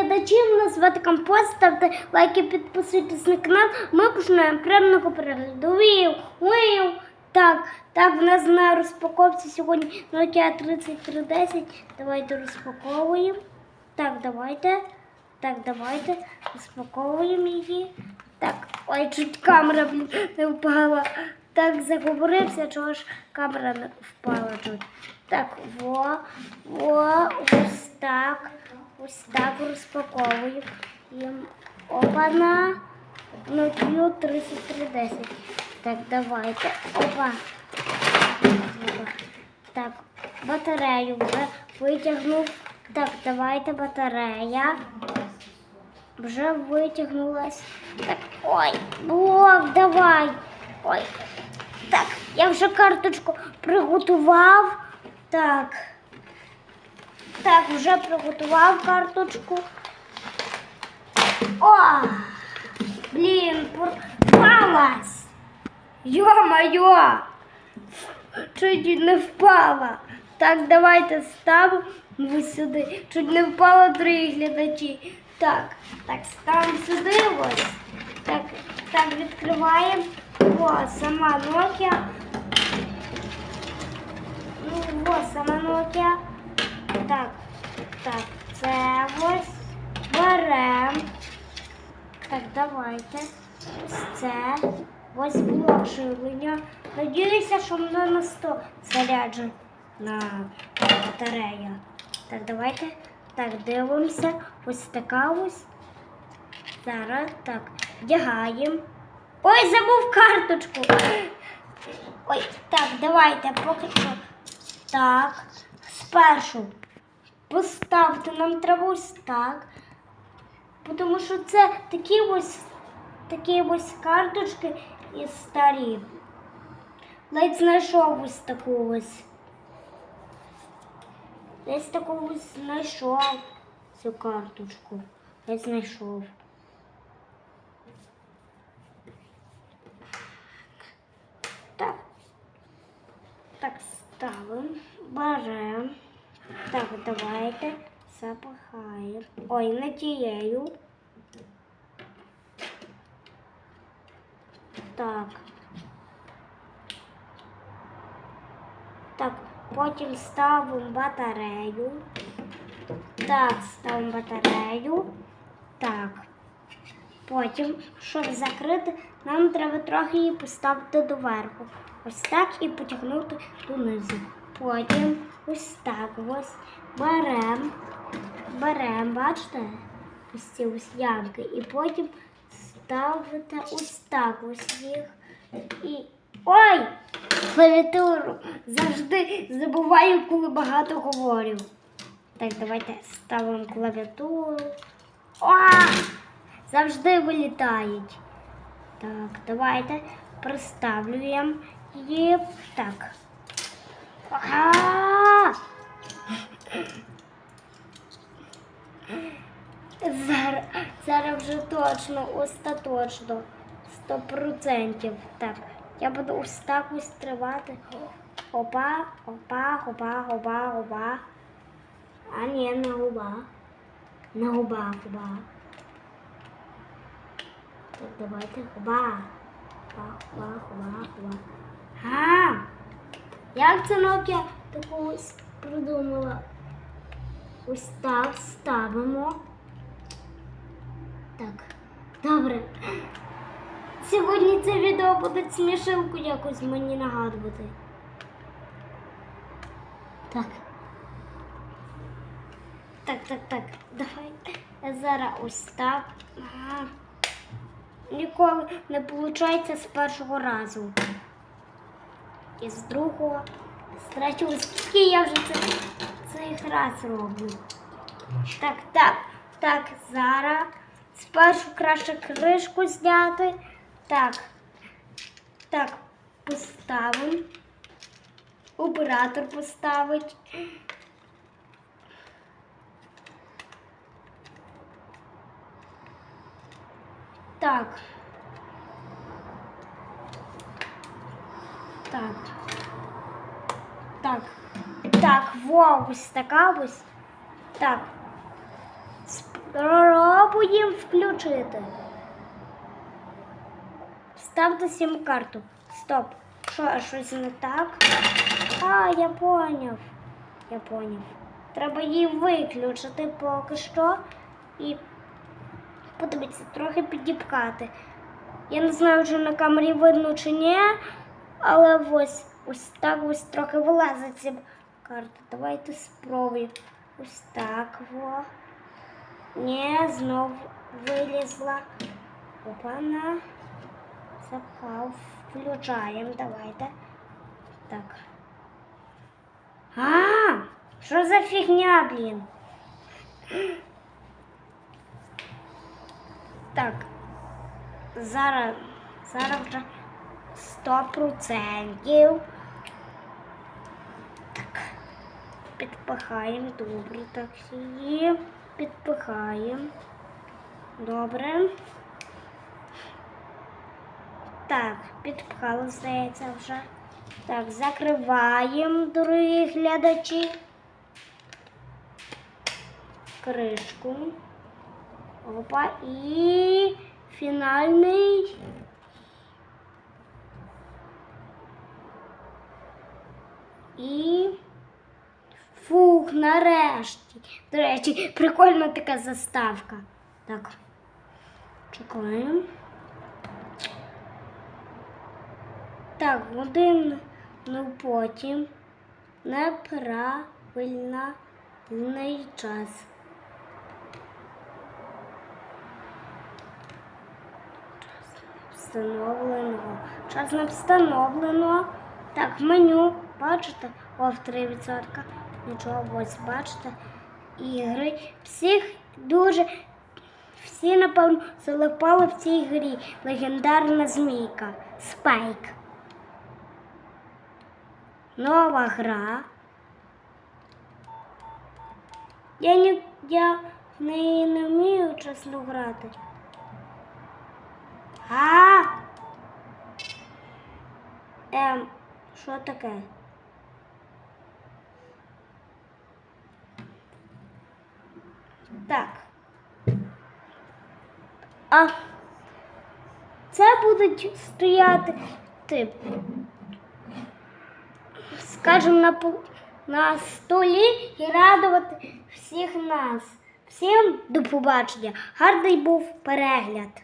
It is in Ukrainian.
глядачі, мене звати Компост, ставте лайки, підписуйтесь на канал. Ми починаємо прямого перегляду. Вів. Так, так, в нас на розпаковці сьогодні Nokia 3310. Давайте розпаковуємо. Так, давайте. Так, давайте розпаковуємо її. Так, ой, чуть камера блін, не впала. Так, заговорився, чого ж камера не впала тут. Так, во, во, ось так. Ось так розпаковуємо. І опана. Nokia 3310. Так, давайте. Опа. Так, батарею вже витягнув. Так, давайте батарея. Вже витягнулась. Так, ой, блок, давай. Ой. Я вже карточку приготував. Так. Так, вже приготував карточку. О! Блін, порвалась. Йо-моє! Чуть не впала. Так, давайте ставимо сюди. Чуть не впало три глядачі. Так, так, ставимо сюди ось. Так, так, відкриваємо. О, сама Nokia. Ну, ось сама Nokia. Так, так, це ось беремо. Так, давайте. Ось це. Ось блок живлення. Надіюся, що воно на 100 заряджена батарея. Так, давайте. Так, дивимося. Ось така ось. Зараз так, вдягаємо. Ой, забув карточку. Ой, так, давайте поки що. Так, спершу поставте нам треба ось так. Тому що це такі ось такі ось карточки і старі. Ледь знайшов ось таку ось. Десь таку ось знайшов цю карточку. Ледь знайшов. Так. Так, ставимо, беремо. Так, давайте запихаємо. Ой, не тією. Так. Так, потім ставимо батарею. Так, ставимо батарею. Так. Потім, щоб закрити, нам треба трохи її поставити доверху. Ось так і потягнути донизу. Потім ось так ось беремо, беремо, бачите? Ось ці ось ямки. І потім ставите ось так ось їх. І. Ой! Клавіатуру завжди забуваю, коли багато говорю. Так, давайте ставимо клавіатуру. О! Завжди вилітають. Так, давайте приставлюємо її. Так. Зараз, зараз вже точно, остаточно. Сто процентів. Так, я буду ось так ось тривати. Опа, опа, опа, опа, опа. А ні, на губа. На губа, губа. Так, давайте губа. Губа, губа, губа, губа. А, як це Nokia таку ось придумала? Ось так ставимо. Так, добре. Сьогодні це відео буде смішилку якось мені нагадувати. Так. Так, так, так. Давай. Зараз ось так. Ага. Ніколи не виходить з першого разу. І з другого, з третього. Скільки я вже це, цих раз роблю. Так, так, так, зараз. Спершу краще кришку зняти. Так. Так, поставимо. Оператор поставить. Так. Так. Так. Так, во, ось така ось. Так. Сп- Пробуємо включити. Ставте сім карту. Стоп. Що, а щось не так? А, я поняв. Я поняв. Треба її виключити поки що. І подивіться, трохи підіпкати. Я не знаю, чи на камері видно чи ні, але ось ось так ось трохи вилазить ця карта. Давайте спробуємо. Ось так во. Ні, знов вилізла. Опана. Запхав. Включаємо. Давайте. Так. А, що за фігня, блін? Так. Зараз, зараз вже 100%. Так. Підпихаємо. Добре, так її. Підпихаємо. Добре. Так, підпхали, здається, вже. Так, закриваємо, дорогі глядачі. Кришку. Опа, і фінальний. І фух, нарешті. До речі, прикольна така заставка. Так. Чекаємо. Так, один ну потім неправильний час. Встановлено. Час не встановлено. Так, меню, бачите? О, в 3%. Нічого, ось бачите. Ігри. Всіх дуже. Всі, напевно, залипали в цій грі. Легендарна змійка. Спайк. Нова гра. Я не, я в неї не вмію чесно грати. А! Ем, що таке? Так. А це будуть стояти тип. скажімо, на, на столі і радувати всіх нас. Всім до побачення. Гарний був перегляд.